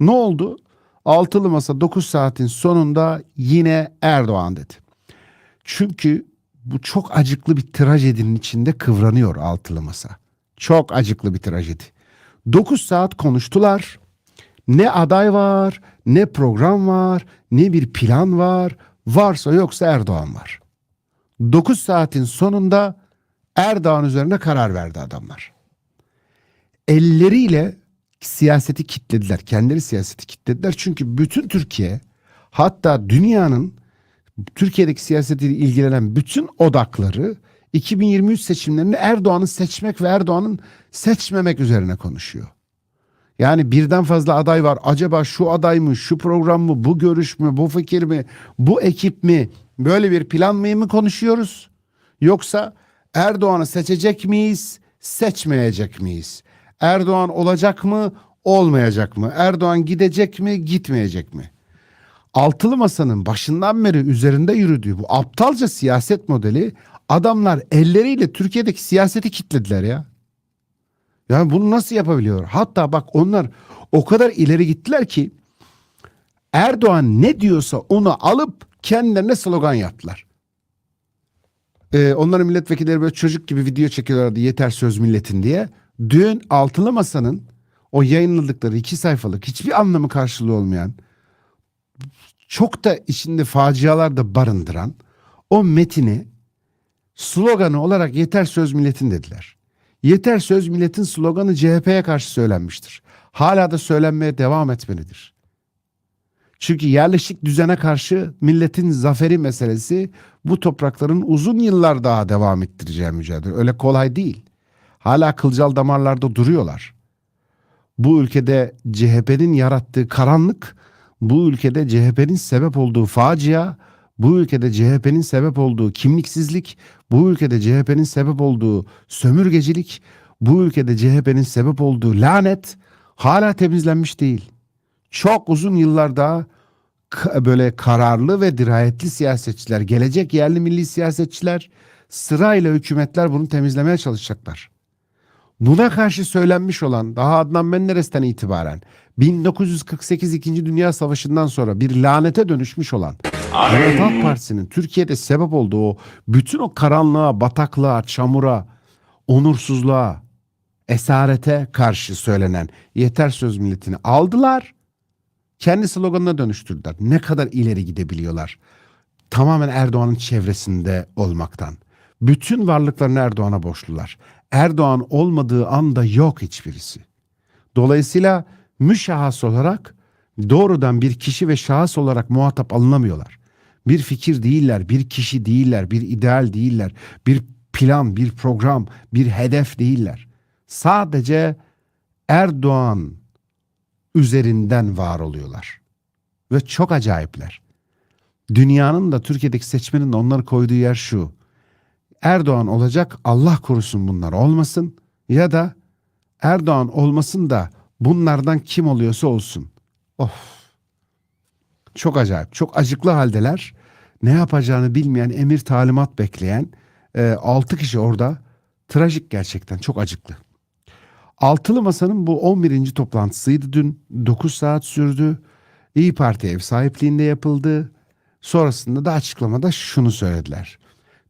Ne oldu? Altılı masa 9 saatin sonunda yine Erdoğan dedi. Çünkü bu çok acıklı bir trajedinin içinde kıvranıyor altılı masa. Çok acıklı bir trajedi. 9 saat konuştular. Ne aday var, ne program var, ne bir plan var. Varsa yoksa Erdoğan var. 9 saatin sonunda Erdoğan üzerine karar verdi adamlar. Elleriyle siyaseti kitlediler. Kendileri siyaseti kitlediler. Çünkü bütün Türkiye hatta dünyanın Türkiye'deki siyasetiyle ilgilenen bütün odakları 2023 seçimlerinde Erdoğan'ı seçmek ve Erdoğan'ın seçmemek üzerine konuşuyor. Yani birden fazla aday var. Acaba şu aday mı, şu program mı, bu görüş mü, bu fikir mi, bu ekip mi, böyle bir plan mı mı konuşuyoruz? Yoksa Erdoğan'ı seçecek miyiz, seçmeyecek miyiz? Erdoğan olacak mı, olmayacak mı? Erdoğan gidecek mi, gitmeyecek mi? Altılı Masa'nın başından beri üzerinde yürüdüğü bu aptalca siyaset modeli adamlar elleriyle Türkiye'deki siyaseti kitlediler ya. Yani bunu nasıl yapabiliyor? Hatta bak onlar o kadar ileri gittiler ki Erdoğan ne diyorsa onu alıp kendilerine slogan yaptılar. Ee, onların milletvekilleri böyle çocuk gibi video çekiyorlardı yeter söz milletin diye. Dün Altılı Masa'nın o yayınladıkları iki sayfalık hiçbir anlamı karşılığı olmayan çok da içinde facialar da barındıran o metini sloganı olarak yeter söz milletin dediler. Yeter söz milletin sloganı CHP'ye karşı söylenmiştir. Hala da söylenmeye devam etmelidir. Çünkü yerleşik düzene karşı milletin zaferi meselesi bu toprakların uzun yıllar daha devam ettireceği mücadele. Öyle kolay değil. Hala kılcal damarlarda duruyorlar. Bu ülkede CHP'nin yarattığı karanlık, bu ülkede CHP'nin sebep olduğu facia, bu ülkede CHP'nin sebep olduğu kimliksizlik, bu ülkede CHP'nin sebep olduğu sömürgecilik, bu ülkede CHP'nin sebep olduğu lanet hala temizlenmiş değil. Çok uzun yıllar daha böyle kararlı ve dirayetli siyasetçiler, gelecek yerli milli siyasetçiler sırayla hükümetler bunu temizlemeye çalışacaklar. Buna karşı söylenmiş olan daha Adnan Menderes'ten itibaren 1948 2. Dünya Savaşı'ndan sonra bir lanete dönüşmüş olan Cumhuriyet Partisi'nin Türkiye'de sebep olduğu o bütün o karanlığa, bataklığa, çamura, onursuzluğa, esarete karşı söylenen yeter söz milletini aldılar. Kendi sloganına dönüştürdüler. Ne kadar ileri gidebiliyorlar. Tamamen Erdoğan'ın çevresinde olmaktan. Bütün varlıklarını Erdoğan'a borçlular. Erdoğan olmadığı anda yok hiçbirisi. Dolayısıyla müşahhas olarak doğrudan bir kişi ve şahıs olarak muhatap alınamıyorlar. Bir fikir değiller, bir kişi değiller, bir ideal değiller, bir plan, bir program, bir hedef değiller. Sadece Erdoğan üzerinden var oluyorlar. Ve çok acayipler. Dünyanın da Türkiye'deki seçmenin de onları koyduğu yer şu. Erdoğan olacak Allah korusun bunlar olmasın ya da Erdoğan olmasın da bunlardan kim oluyorsa olsun. Of. Çok acayip. Çok acıklı haldeler. Ne yapacağını bilmeyen, emir talimat bekleyen e, 6 kişi orada. Trajik gerçekten. Çok acıklı. Altılı Masa'nın bu 11. toplantısıydı dün. 9 saat sürdü. İyi Parti ev sahipliğinde yapıldı. Sonrasında da açıklamada şunu söylediler.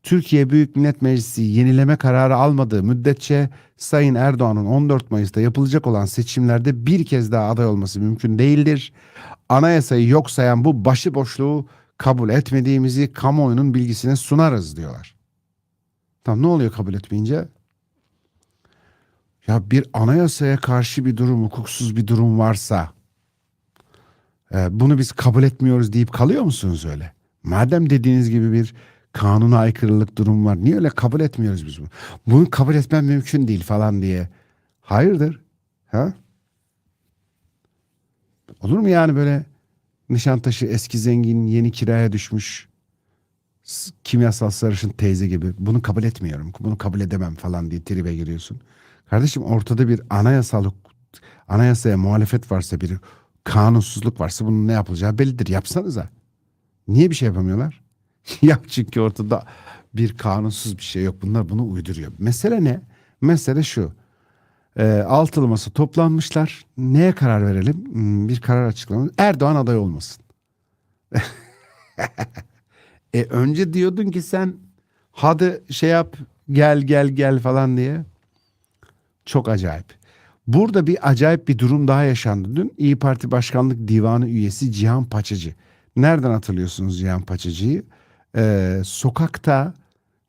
Türkiye Büyük Millet Meclisi yenileme kararı almadığı müddetçe Sayın Erdoğan'ın 14 Mayıs'ta yapılacak olan seçimlerde bir kez daha aday olması mümkün değildir. Anayasayı yok sayan bu başıboşluğu kabul etmediğimizi kamuoyunun bilgisine sunarız diyorlar. Tamam ne oluyor kabul etmeyince? Ya bir anayasaya karşı bir durum, hukuksuz bir durum varsa e, bunu biz kabul etmiyoruz deyip kalıyor musunuz öyle? Madem dediğiniz gibi bir kanuna aykırılık durum var. Niye öyle kabul etmiyoruz biz bunu? Bunu kabul etmem mümkün değil falan diye. Hayırdır? Ha? Olur mu yani böyle Nişantaşı eski zengin yeni kiraya düşmüş kimyasal sarışın teyze gibi bunu kabul etmiyorum. Bunu kabul edemem falan diye tribe giriyorsun. Kardeşim ortada bir anayasal anayasaya muhalefet varsa bir kanunsuzluk varsa bunun ne yapılacağı bellidir. Yapsanıza. Niye bir şey yapamıyorlar? ya çünkü ortada bir kanunsuz bir şey yok. Bunlar bunu uyduruyor. Mesele ne? Mesele şu. e, altılı masa toplanmışlar. Neye karar verelim? Hmm, bir karar açıklamamız. Erdoğan aday olmasın. e önce diyordun ki sen hadi şey yap gel gel gel falan diye. Çok acayip. Burada bir acayip bir durum daha yaşandı. Dün İyi Parti Başkanlık Divanı üyesi Cihan Paçacı. Nereden hatırlıyorsunuz Cihan Paçacı'yı? Ee, sokakta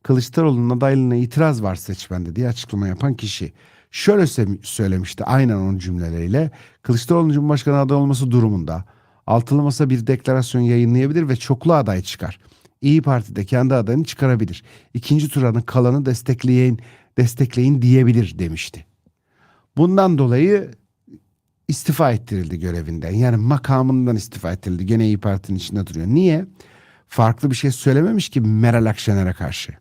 Kılıçdaroğlu'nun adaylığına itiraz var seçmende diye açıklama yapan kişi. Şöyle sö- söylemişti aynen onun cümleleriyle. Kılıçdaroğlu'nun Cumhurbaşkanı adayı olması durumunda altılı masa bir deklarasyon yayınlayabilir ve çoklu aday çıkar. İyi Parti de kendi adayını çıkarabilir. İkinci turanın kalanı destekleyin, destekleyin diyebilir demişti. Bundan dolayı istifa ettirildi görevinden. Yani makamından istifa ettirildi. Gene İyi Parti'nin içinde duruyor. Niye? Farklı bir şey söylememiş ki Meral Akşener'e karşı.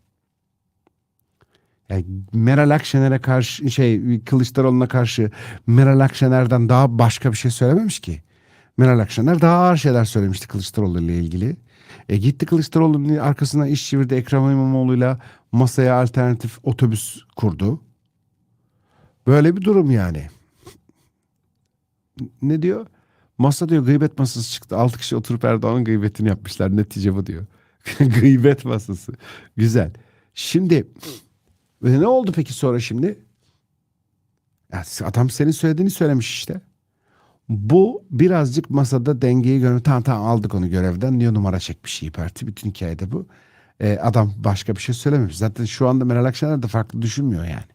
Yani Meral Akşener'e karşı şey Kılıçdaroğlu'na karşı Meral Akşener'den daha başka bir şey söylememiş ki. Meral Akşener daha ağır şeyler söylemişti Kılıçdaroğlu ile ilgili. E gitti Kılıçdaroğlu'nun arkasına iş çevirdi Ekrem İmamoğlu'yla masaya alternatif otobüs kurdu. Böyle bir durum yani. Ne diyor? Masa diyor gıybet masası çıktı. Altı kişi oturup Erdoğan'ın gıybetini yapmışlar. Netice bu diyor. gıybet masası. Güzel. Şimdi ve ne oldu peki sonra şimdi? Ya adam senin söylediğini söylemiş işte. Bu birazcık masada dengeyi görüyor. Tamam tamam aldık onu görevden diyor numara çekmiş İyi Parti. Bütün hikayede bu. Ee, adam başka bir şey söylememiş. Zaten şu anda Meral Akşener de farklı düşünmüyor yani.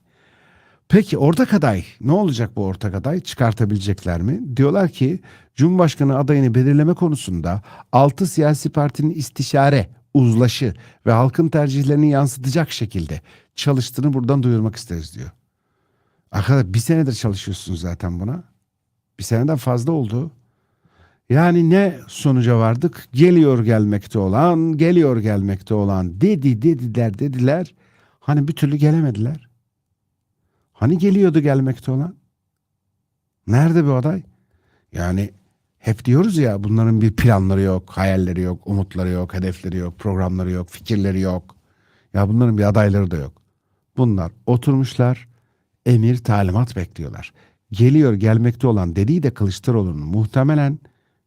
Peki ortak aday ne olacak bu ortak aday çıkartabilecekler mi? Diyorlar ki Cumhurbaşkanı adayını belirleme konusunda 6 siyasi partinin istişare, uzlaşı ve halkın tercihlerini yansıtacak şekilde çalıştığını buradan duyurmak isteriz diyor. Arkadaşlar bir senedir çalışıyorsunuz zaten buna. Bir seneden fazla oldu. Yani ne sonuca vardık? Geliyor gelmekte olan, geliyor gelmekte olan dedi dediler dediler. Hani bir türlü gelemediler. Hani geliyordu gelmekte olan? Nerede bu aday? Yani hep diyoruz ya bunların bir planları yok, hayalleri yok, umutları yok, hedefleri yok, programları yok, fikirleri yok. Ya bunların bir adayları da yok. Bunlar oturmuşlar, emir talimat bekliyorlar. Geliyor gelmekte olan dediği de Kılıçdaroğlu'nun muhtemelen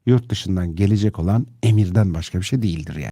yurt dışından gelecek olan emirden başka bir şey değildir yani.